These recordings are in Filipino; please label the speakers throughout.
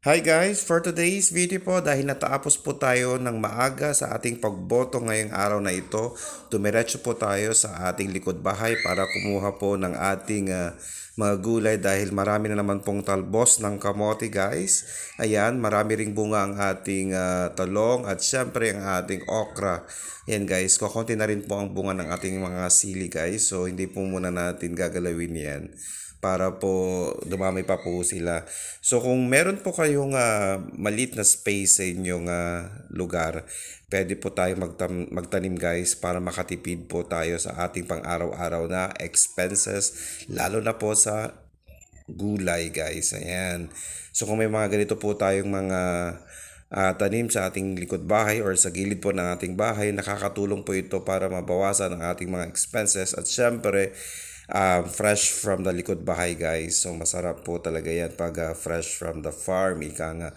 Speaker 1: Hi guys! For today's video po, dahil natapos po tayo ng maaga sa ating pagboto ngayong araw na ito, dumiretso po tayo sa ating likod bahay para kumuha po ng ating ah, mga gulay dahil marami na naman pong talbos ng kamote guys. Ayan, marami ring bunga ang ating ah, talong at syempre ang ating okra. Yan guys, kukunti na rin po ang bunga ng ating mga sili guys. So hindi po muna natin gagalawin yan para po dumami pa po sila. So kung meron po kayong uh, maliit na space sa inyong ah, lugar, pwede po tayo magtam- magtanim guys para makatipid po tayo sa ating pang-araw-araw na expenses, lalo na po sa gulay guys. Ayan. So kung may mga ganito po tayong mga ah, tanim sa ating likod bahay or sa gilid po ng ating bahay, nakakatulong po ito para mabawasan ang ating mga expenses at syempre um, fresh from the likod bahay guys. So masarap po talaga yan pag ah, fresh from the farm. Ika nga.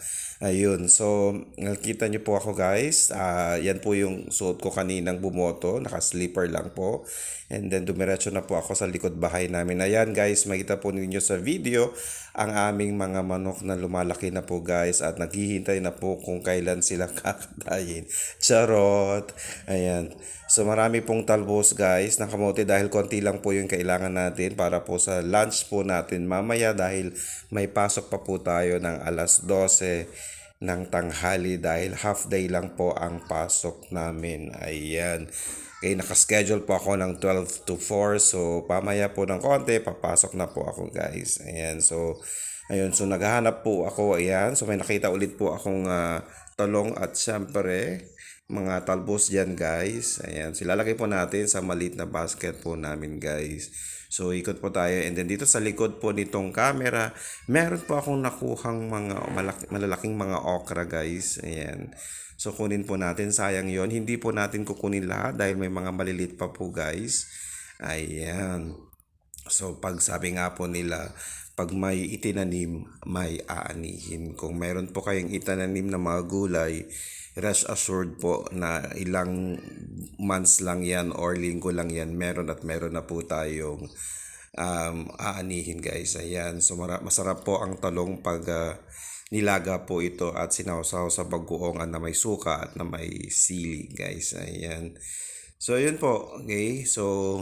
Speaker 1: Ayun. So nakita niyo po ako guys. Ah, yan po yung suot ko kaninang bumoto. Naka-slipper lang po. And then dumiretso na po ako sa likod bahay namin. Ayan guys, makita po ninyo sa video ang aming mga manok na lumalaki na po guys at naghihintay na po kung kailan sila kakadayin. Charot! Ayan. So marami pong talbos guys na kamote dahil konti lang po yung kailangan natin para po sa lunch po natin mamaya dahil may pasok pa po tayo ng alas 12 ng tanghali dahil half day lang po ang pasok namin. Ayan. Okay, nakaschedule po ako ng 12 to 4. So, pamaya po ng konti, papasok na po ako guys. Ayan, so, ayun. So, naghahanap po ako. Ayan, so may nakita ulit po akong ah, talong at syempre, mga talbos dyan guys. Ayan, silalagay po natin sa maliit na basket po namin guys. So, ikot po tayo. And then, dito sa likod po nitong camera, meron po akong nakuhang mga malaki, malalaking mga okra guys. Ayan. So kunin po natin, sayang yon Hindi po natin kukunin lahat dahil may mga malilit pa po guys. Ayan. So pag sabi nga po nila, pag may itinanim, may aanihin. Kung meron po kayong itinanim na mga gulay, rest assured po na ilang months lang yan or linggo lang yan, meron at meron na po tayong um, aanihin guys. Ayan. So masarap po ang talong pag ah, nilaga po ito at sinawsaw sa bagoongan na may suka at na may sili guys. Ayan. So yun po. Okay. So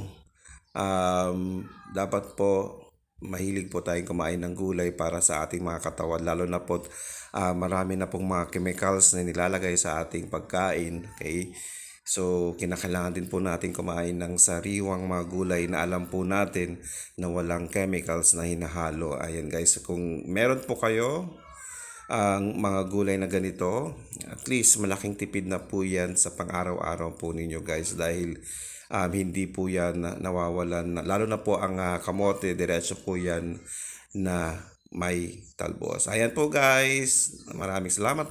Speaker 1: um, dapat po mahilig po tayong kumain ng gulay para sa ating mga katawan lalo na po ah, marami na pong mga chemicals na nilalagay sa ating pagkain okay So, kinakailangan din po natin kumain ng sariwang mga gulay na alam po natin na walang chemicals na hinahalo. Ayan guys, kung meron po kayo ang mga gulay na ganito, at least malaking tipid na po yan sa pang-araw-araw po ninyo guys dahil um, hindi po yan na- nawawalan, na- lalo na po ang ah, kamote, diretso po yan na may talbos. Ayan po guys, maraming salamat.